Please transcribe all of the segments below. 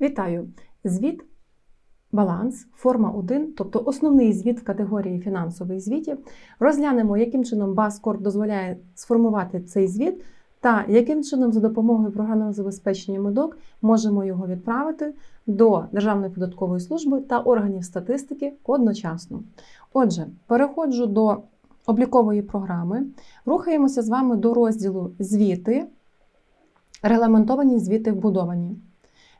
Вітаю! Звіт баланс, форма 1, тобто основний звіт в категорії фінансових звітів. Розглянемо, яким чином Баскорп дозволяє сформувати цей звіт, та яким чином за допомогою програмного забезпечення МЕДОК можемо його відправити до Державної податкової служби та органів статистики одночасно. Отже, переходжу до облікової програми. Рухаємося з вами до розділу Звіти, регламентовані звіти вбудовані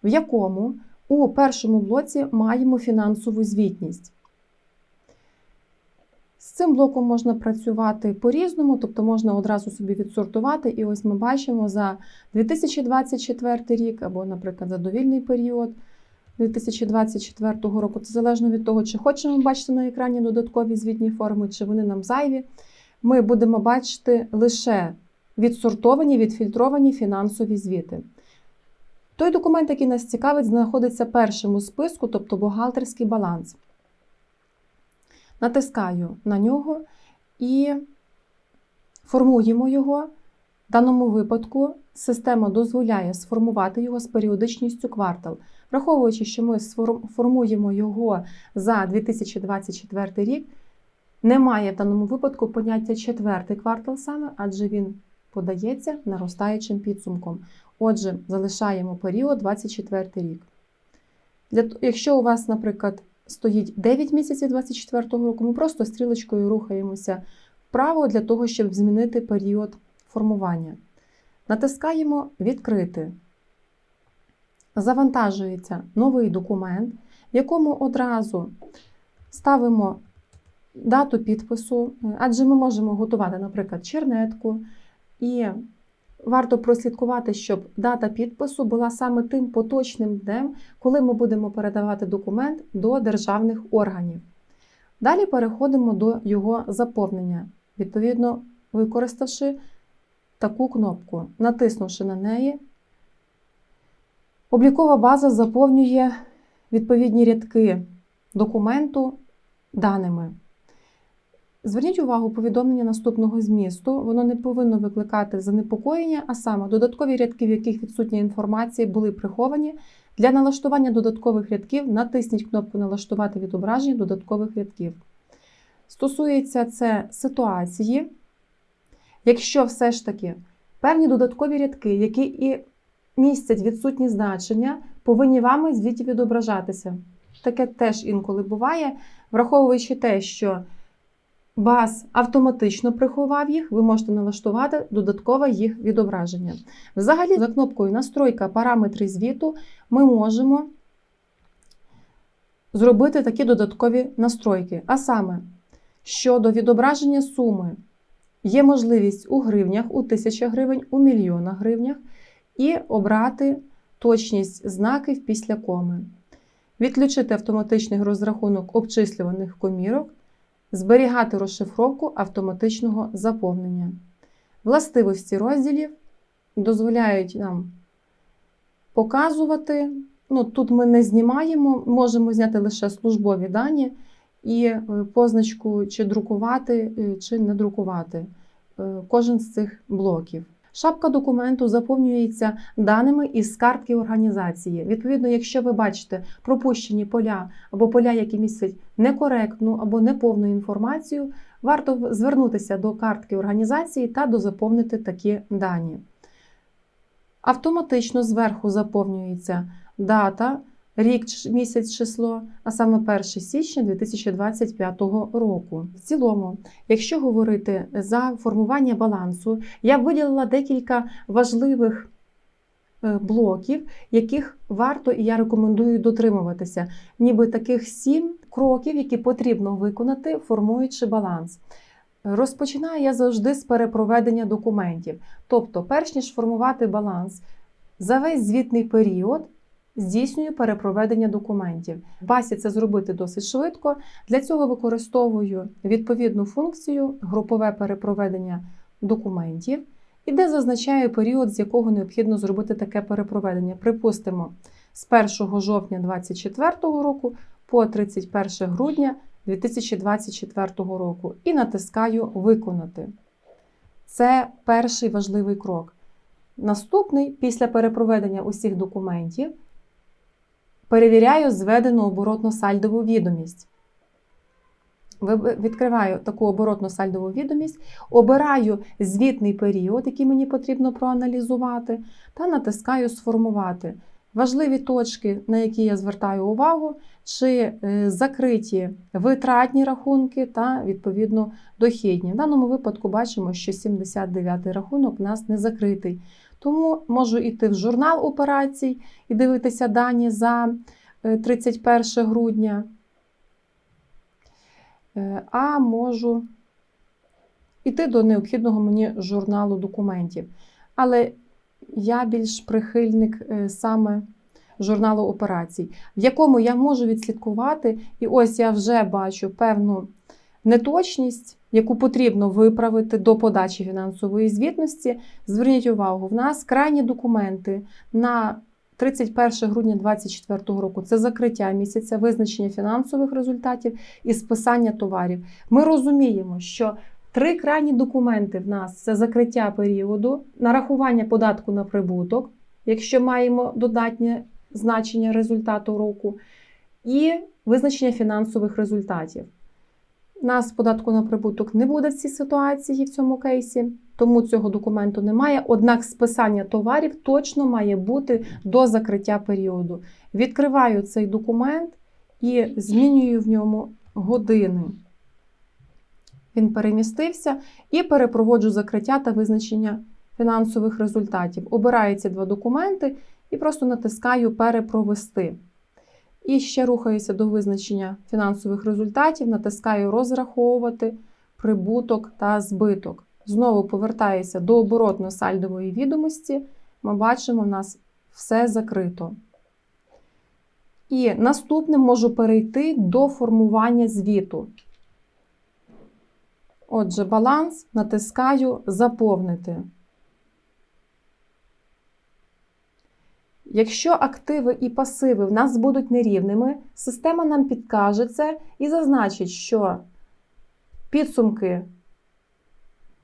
в якому у першому блоці маємо фінансову звітність. З цим блоком можна працювати по-різному, тобто можна одразу собі відсортувати. І ось ми бачимо за 2024 рік, або, наприклад, за довільний період 2024 року. Це залежно від того, чи хочемо бачити на екрані додаткові звітні форми, чи вони нам зайві. Ми будемо бачити лише відсортовані, відфільтровані фінансові звіти. Той документ, який нас цікавить, знаходиться першим у списку, тобто бухгалтерський баланс. Натискаю на нього і формуємо його. В даному випадку система дозволяє сформувати його з періодичністю квартал. Враховуючи, що ми формуємо його за 2024 рік, немає в даному випадку поняття четвертий квартал саме, адже він подається наростаючим підсумком. Отже, залишаємо період 24 рік. Для, Якщо у вас, наприклад, стоїть 9 місяців 24 року, ми просто стрілочкою рухаємося вправо для того, щоб змінити період формування. Натискаємо Відкрити. Завантажується новий документ, в якому одразу ставимо дату підпису, адже ми можемо готувати, наприклад, чернетку. І варто прослідкувати, щоб дата підпису була саме тим поточним днем, коли ми будемо передавати документ до державних органів. Далі переходимо до його заповнення, відповідно, використавши таку кнопку, натиснувши на неї, облікова база заповнює відповідні рядки документу даними. Зверніть увагу, повідомлення наступного змісту, воно не повинно викликати занепокоєння, а саме додаткові рядки, в яких відсутня інформація, були приховані. Для налаштування додаткових рядків натисніть кнопку Налаштувати відображення додаткових рядків. Стосується це ситуації, якщо все ж таки певні додаткові рядки, які і містять відсутні значення, повинні вами звідти відображатися. Таке теж інколи буває, враховуючи те, що Бас автоматично приховав їх, ви можете налаштувати додаткове їх відображення. Взагалі, за кнопкою Настройка параметри звіту ми можемо зробити такі додаткові настройки. А саме, щодо відображення суми, є можливість у гривнях, у 1000 гривень, у мільйонах гривнях, і обрати точність знаків після коми. Відключити автоматичний розрахунок обчислюваних комірок зберігати розшифровку автоматичного заповнення. Властивості розділів дозволяють нам показувати. Ну, Тут ми не знімаємо, можемо зняти лише службові дані і е, позначку, чи друкувати, е, чи не друкувати е, кожен з цих блоків. Шапка документу заповнюється даними із картки організації. Відповідно, якщо ви бачите пропущені поля або поля, які містять некоректну або неповну інформацію, варто звернутися до картки організації та дозаповнити такі дані. Автоматично зверху заповнюється дата рік, місяць, число, а саме 1 січня 2025 року. В цілому, якщо говорити за формування балансу, я виділила декілька важливих е, блоків, яких варто і я рекомендую дотримуватися, ніби таких сім кроків, які потрібно виконати, формуючи баланс. Розпочинаю я завжди з перепроведення документів. Тобто, перш ніж формувати баланс за весь звітний період, здійснюю перепроведення документів. В басі це зробити досить швидко. Для цього використовую відповідну функцію групове перепроведення документів, і де зазначаю період, з якого необхідно зробити таке перепроведення. Припустимо, з 1 жовтня 2024 року по 31 грудня 2024 року і натискаю Виконати. Це перший важливий крок. Наступний, після перепроведення усіх документів, перевіряю зведену оборотну сальдову відомість. Відкриваю таку оборотну сальдову відомість, обираю звітний період, який мені потрібно проаналізувати, та натискаю Сформувати. Важливі точки, на які я звертаю увагу, чи е, закриті витратні рахунки та відповідно дохідні. В даному випадку бачимо, що 79-й рахунок у нас не закритий. Тому можу йти в журнал операцій і дивитися дані за е, 31 грудня. Е, А можу йти до необхідного мені журналу документів. Але я більш прихильник е, саме журналу операцій, в якому я можу відслідкувати, і ось я вже бачу певну неточність, яку потрібно виправити до подачі фінансової звітності. Зверніть увагу, в нас крайні документи на 31 грудня 2024 року це закриття місяця, визначення фінансових результатів і списання товарів. Ми розуміємо, що три крайні документи в нас це закриття періоду, нарахування податку на прибуток, якщо маємо додатнє значення результату року, і визначення фінансових результатів. Нас податку на прибуток не буде в цій ситуації в цьому кейсі, тому цього документу немає. Однак списання товарів точно має бути до закриття періоду. Відкриваю цей документ і змінюю в ньому години. Він перемістився і перепроводжу закриття та визначення фінансових результатів. Обираю ці два документи і просто натискаю Перепровести. І ще рухаюся до визначення фінансових результатів, натискаю розраховувати прибуток та збиток. Знову повертаюся до оборотно-сальдової відомості. Ми бачимо, у нас все закрито. І наступним можу перейти до формування звіту. Отже, баланс натискаю Заповнити. Якщо активи і пасиви в нас будуть нерівними, система нам підкаже це і зазначить, що підсумки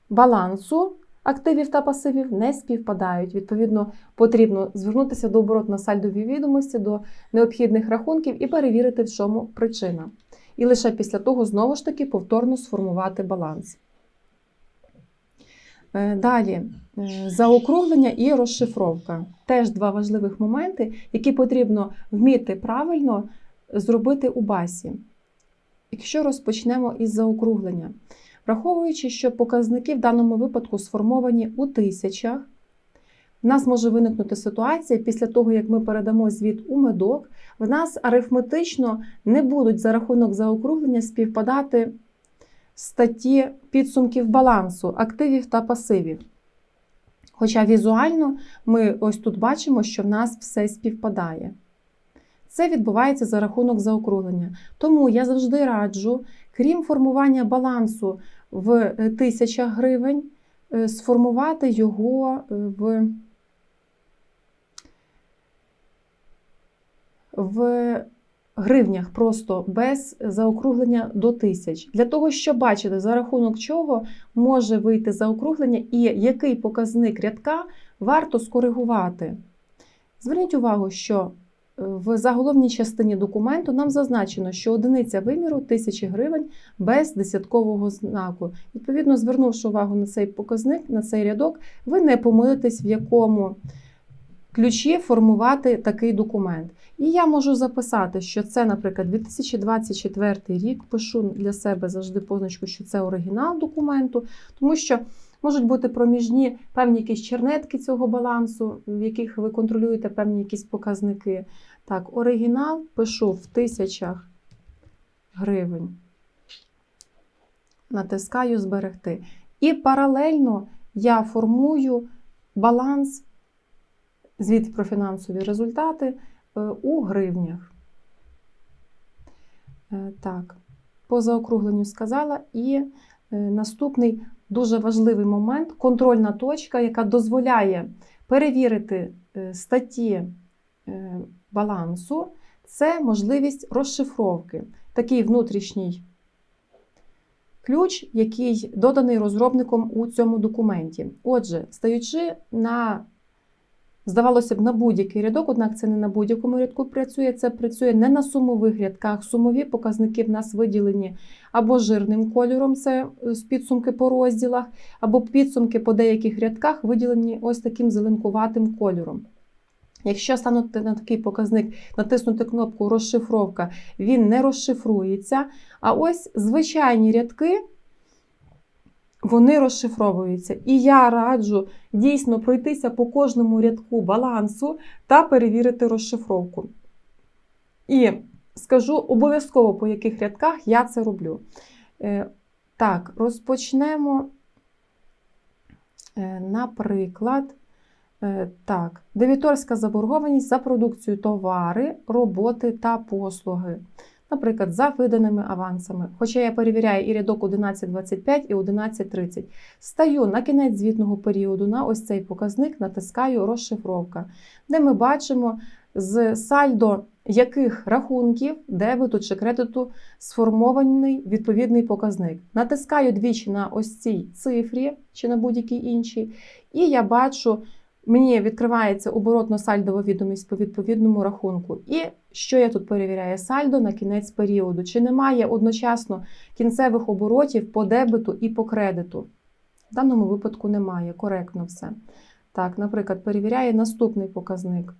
балансу активів та пасивів не співпадають. Відповідно, потрібно звернутися до оборотно-сальдової відомості, до необхідних рахунків і перевірити, в чому причина. І лише після того знову ж таки повторно сформувати баланс. Е, Далі е, заокруглення і розшифровка. Теж два важливих моменти, які потрібно вміти правильно зробити у басі. Якщо розпочнемо із заокруглення, враховуючи, що показники в даному випадку сформовані у тисячах, в нас може виникнути ситуація після того, як ми передамо звіт у медок, в нас арифметично не будуть за рахунок заокруглення співпадати статті підсумків балансу активів та пасивів. Хоча візуально ми ось тут бачимо, що в нас все співпадає. Це відбувається за рахунок заокруглення. Тому я завжди раджу, крім формування балансу в тисячах гривень, е, сформувати його е, в, в гривнях просто без заокруглення до тисяч. Для того, щоб бачити, за рахунок чого може вийти заокруглення і який показник рядка варто скоригувати. Зверніть увагу, що е, в заголовній частині документу нам зазначено, що одиниця виміру 1000 гривень без десяткового знаку. Відповідно, звернувши увагу на цей показник, на цей рядок, ви не помилитесь, в якому ключі формувати такий документ. І я можу записати, що це, наприклад, 2024 рік. Пишу для себе завжди позначку, що це оригінал документу, тому що можуть бути проміжні певні якісь чернетки цього балансу, в яких ви контролюєте певні якісь показники. Так, оригінал пишу в тисячах гривень. Натискаю зберегти. І паралельно я формую баланс, звіт про фінансові результати е, у гривнях. Е, Так, по заокругленню сказала. І е, наступний дуже важливий момент контрольна точка, яка дозволяє перевірити статті балансу, це можливість розшифровки. Такий внутрішній ключ, який доданий розробником у цьому документі. Отже, стаючи на Здавалося б, на будь-який рядок, однак це не на будь-якому рядку працює, це працює не на сумових рядках. Сумові показники в нас виділені або жирним кольором, це з підсумки по розділах, або підсумки по деяких рядках виділені ось таким зеленкуватим кольором. Якщо станути на такий показник, натиснути кнопку розшифровка, він не розшифрується. А ось звичайні рядки вони розшифровуються. І я раджу дійсно пройтися по кожному рядку балансу та перевірити розшифровку. І скажу обов'язково, по яких рядках я це роблю. Е, Так, розпочнемо, Е, наприклад, е, так, дебіторська заборгованість за продукцію товари, роботи та послуги наприклад, за виданими авансами. Хоча я перевіряю і рядок 11.25 і 11.30. Стаю на кінець звітного періоду на ось цей показник, натискаю розшифровка, де ми бачимо з сальдо яких рахунків, дебету чи кредиту сформований відповідний показник. Натискаю двічі на ось цій цифрі чи на будь-якій іншій, і я бачу. Мені відкривається оборотно-сальдова відомість по відповідному рахунку. І що я тут перевіряю? Сальдо на кінець періоду. Чи немає одночасно кінцевих оборотів по дебету і по кредиту? В даному випадку немає, коректно все. Так, наприклад, перевіряє наступний показник.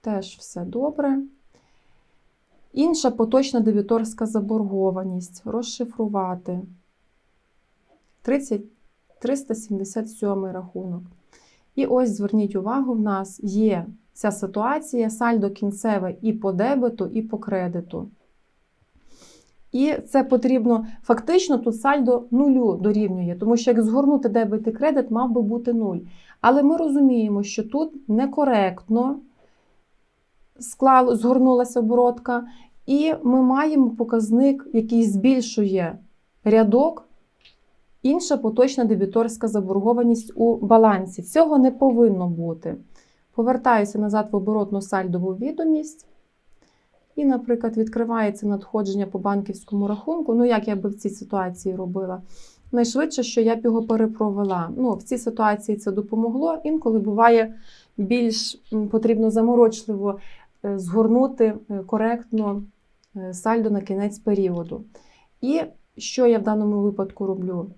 Теж все добре. Інша поточна дебіторська заборгованість. Розшифрувати. 30 377 рахунок. І ось зверніть увагу, в нас є ця ситуація, сальдо кінцеве і по дебету, і по кредиту. І це потрібно фактично тут сальдо нулю дорівнює, тому що як згорнути дебет і кредит, мав би бути нуль. Але ми розуміємо, що тут некоректно склало, згорнулася оборотка, і ми маємо показник, який збільшує рядок інша поточна дебіторська заборгованість у балансі. Цього не повинно бути. Повертаюся назад в оборотну сальдову відомість. І, наприклад, відкривається надходження по банківському рахунку. Ну, як я би в цій ситуації робила? Найшвидше, що я б його перепровела. Ну, В цій ситуації це допомогло. Інколи буває більш потрібно заморочливо е, згорнути е, коректно е, сальдо на кінець періоду. І що я в даному випадку роблю?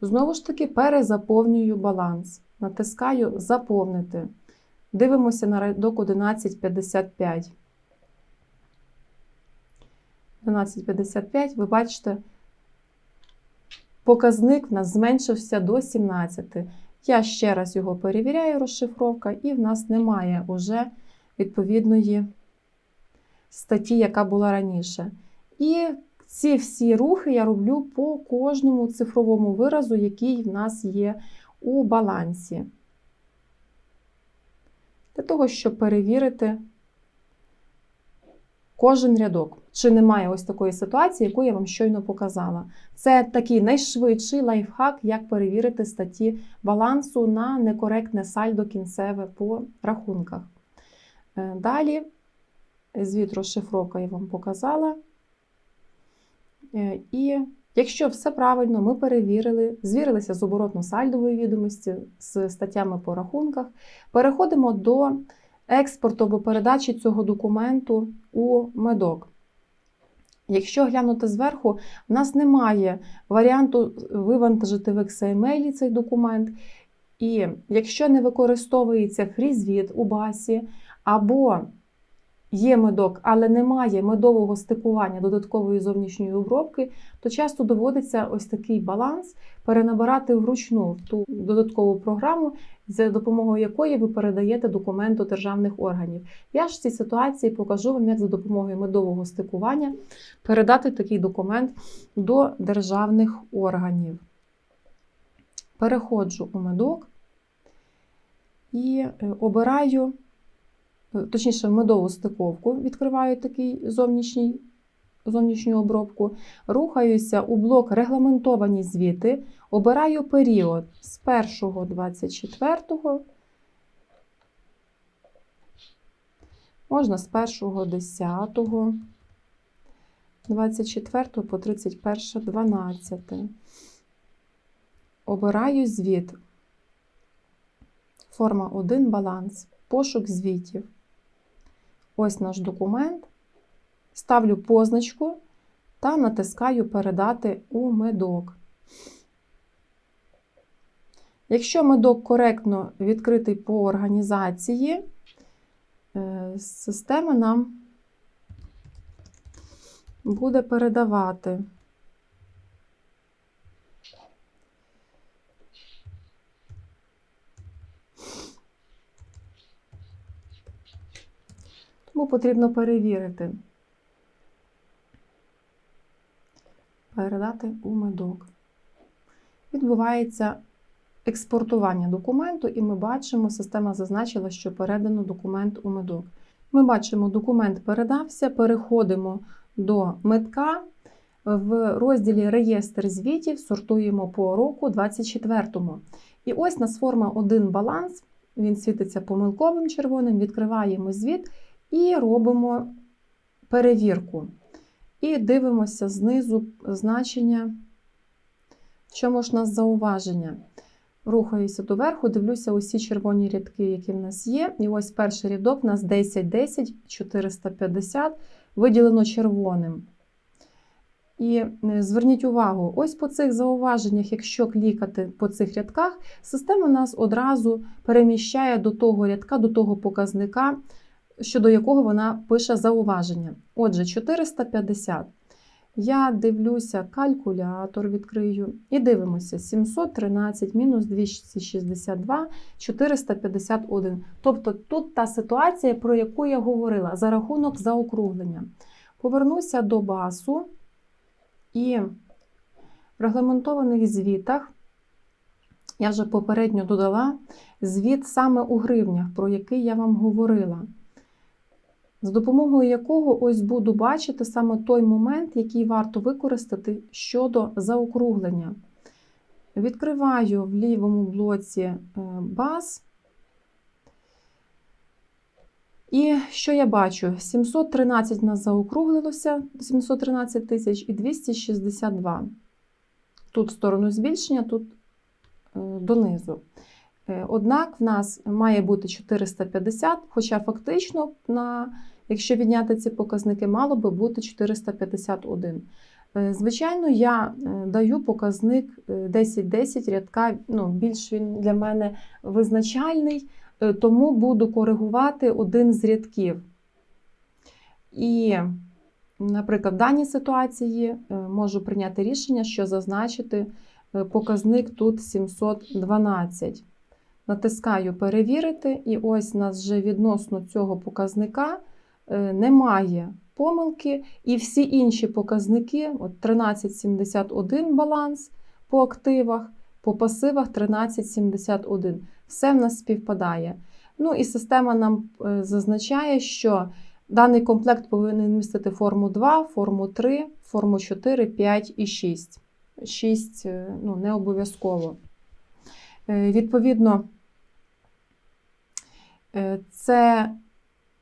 Знову ж таки, перезаповнюю баланс. Натискаю Заповнити. Дивимося на рядок 1155. 1155, ви бачите, показник в нас зменшився до 17. Я ще раз його перевіряю, розшифровка, і в нас немає уже відповідної статті, яка була раніше. І ці всі рухи я роблю по кожному цифровому виразу, який в нас є у балансі. Для того, щоб перевірити кожен рядок. Чи немає ось такої ситуації, яку я вам щойно показала. Це такий найшвидший лайфхак, як перевірити статті балансу на некоректне сальдо кінцеве по рахунках. Е, далі, звіт розшифровка я вам показала. Е, і якщо все правильно, ми перевірили, звірилися з оборотно-сальдової відомості, з статтями по рахунках, переходимо до експорту або передачі цього документу у медок. Якщо глянути зверху, в нас немає варіанту вивантажити в XML цей документ. І якщо не використовується фрізвіт у басі, або є медок, але немає медового стикування додаткової зовнішньої обробки, то часто доводиться ось такий баланс перенабирати вручну ту додаткову програму, за допомогою якої ви передаєте документ до державних органів. Я ж в цій ситуації покажу вам, як за допомогою медового стикування передати такий документ до державних органів. Переходжу у медок і е, обираю точніше, медову стиковку, відкриваю такий зовнішній, зовнішню обробку, рухаюся у блок регламентовані звіти, обираю період з 1.24, можна з 1.10, 24 по 31.12. Обираю звіт. Форма 1 баланс, пошук звітів. Ось наш документ. Ставлю позначку та натискаю Передати у медок. Якщо медок коректно відкритий по організації, е, система нам буде передавати. Тому потрібно перевірити. Передати у медок. Відбувається експортування документу, і ми бачимо, система зазначила, що передано документ у медок. Ми бачимо, документ передався, переходимо до медка. В розділі Реєстр звітів сортуємо по року 24-му. І ось нас форма 1 баланс, він світиться помилковим червоним, відкриваємо звіт і робимо перевірку. І дивимося знизу значення, в чому ж у нас зауваження. Рухаюся доверху, дивлюся усі червоні рядки, які в нас є. І ось перший рядок у нас 10, 10, 450, виділено червоним. І е, зверніть увагу, ось по цих зауваженнях, якщо клікати по цих рядках, система нас одразу переміщає до того рядка, до того показника, щодо якого вона пише зауваження. Отже, 450. Я дивлюся, калькулятор відкрию і дивимося: 713 мінус 262, 451. Тобто тут та ситуація, про яку я говорила, за рахунок заокруглення. Повернуся до басу і в регламентованих звітах я вже попередньо додала звіт саме у гривнях, про який я вам говорила з допомогою якого ось буду бачити саме той момент, який варто використати щодо заокруглення. Відкриваю в лівому блоці е, баз. І що я бачу? 713 в нас заокруглилося, 713 тисяч і 262. Тут в сторону збільшення, тут е, донизу. Е, однак в нас має бути 450, хоча фактично на Якщо відняти ці показники, мало би бути 451. Е, звичайно, я е, даю показник 10-10 е, рядка, ну, більш він для мене визначальний, тому буду коригувати один з рядків. І, наприклад, в даній ситуації можу прийняти рішення, що зазначити показник тут 712. Натискаю перевірити, і ось у нас вже відносно цього показника. Е, немає помилки, і всі інші показники, от 1371 баланс по активах, по пасивах 1371. Все в нас співпадає. Ну і система нам е, зазначає, що даний комплект повинен містити форму 2, форму 3, форму 4, 5 і 6. 6 е, ну, не обов'язково. Відповідно, це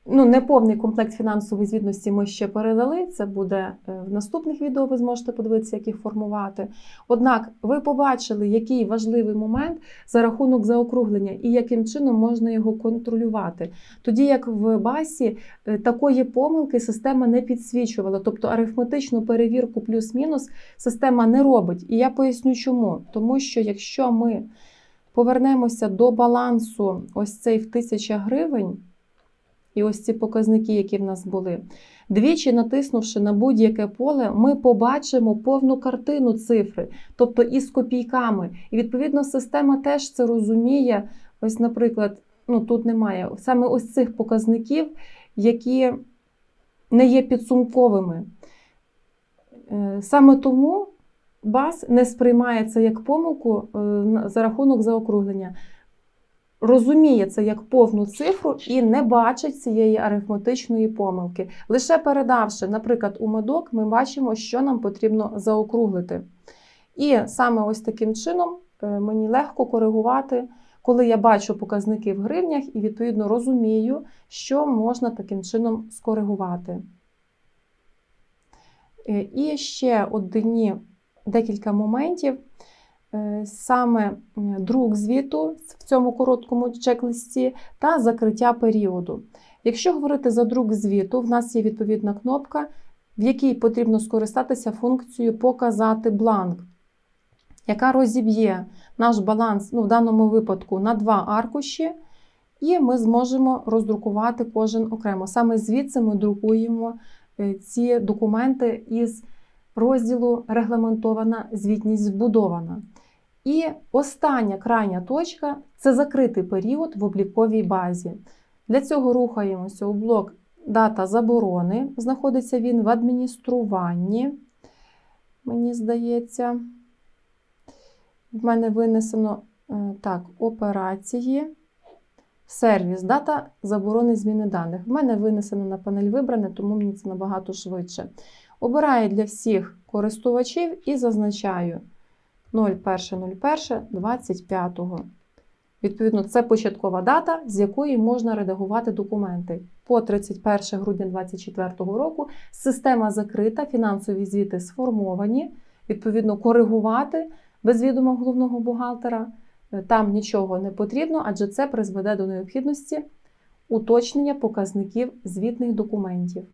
Ну, неповний комплект фінансової звітності ми ще передали. Це буде е, в наступних відео, ви зможете подивитися, як їх формувати. Однак, ви побачили, який важливий момент за рахунок заокруглення і яким чином можна його контролювати. Тоді як в басі е, такої помилки система не підсвічувала, тобто арифметичну перевірку плюс-мінус система не робить. І я поясню, чому. Тому що якщо ми повернемося до балансу, ось цей в 1000 гривень. І ось ці показники, які в нас були. Двічі натиснувши на будь-яке поле, ми побачимо повну картину цифри, тобто із копійками. І, відповідно, система теж це розуміє. Ось, наприклад, ну тут немає саме ось цих показників, які не є підсумковими. Е, саме тому БАС не сприймає це як помилку е, за рахунок заокруглення розуміє це як повну цифру і не бачить цієї арифметичної помилки. Лише передавши, наприклад, у медок, ми бачимо, що нам потрібно заокруглити. І саме ось таким чином е, мені легко коригувати, коли я бачу показники в гривнях і, відповідно, розумію, що можна таким чином скоригувати. Е, і ще одні декілька моментів. Е, саме е, друк звіту в цьому короткому чек-листі та закриття періоду. Якщо говорити за друк звіту, в нас є відповідна кнопка, в якій потрібно скористатися функцією Показати бланк, яка розіб'є наш баланс, ну, в даному випадку, на два аркуші, і ми зможемо роздрукувати кожен окремо. Саме звідси ми друкуємо е, ці документи із розділу Регламентована звітність збудована. І остання крайня точка це закритий період в обліковій базі. Для цього рухаємося у блок Дата заборони. Знаходиться він в адмініструванні. Мені здається, в мене винесено е, так, операції. Сервіс, дата заборони зміни даних. В мене винесено на панель вибране, тому мені це набагато швидше. Обираю для всіх користувачів і зазначаю 01.01.25. Відповідно, це початкова дата, з якої можна редагувати документи. По 31 грудня 2024 року система закрита, фінансові звіти сформовані, відповідно, коригувати без відома головного бухгалтера. е, Там нічого не потрібно, адже це призведе до необхідності уточнення показників звітних документів.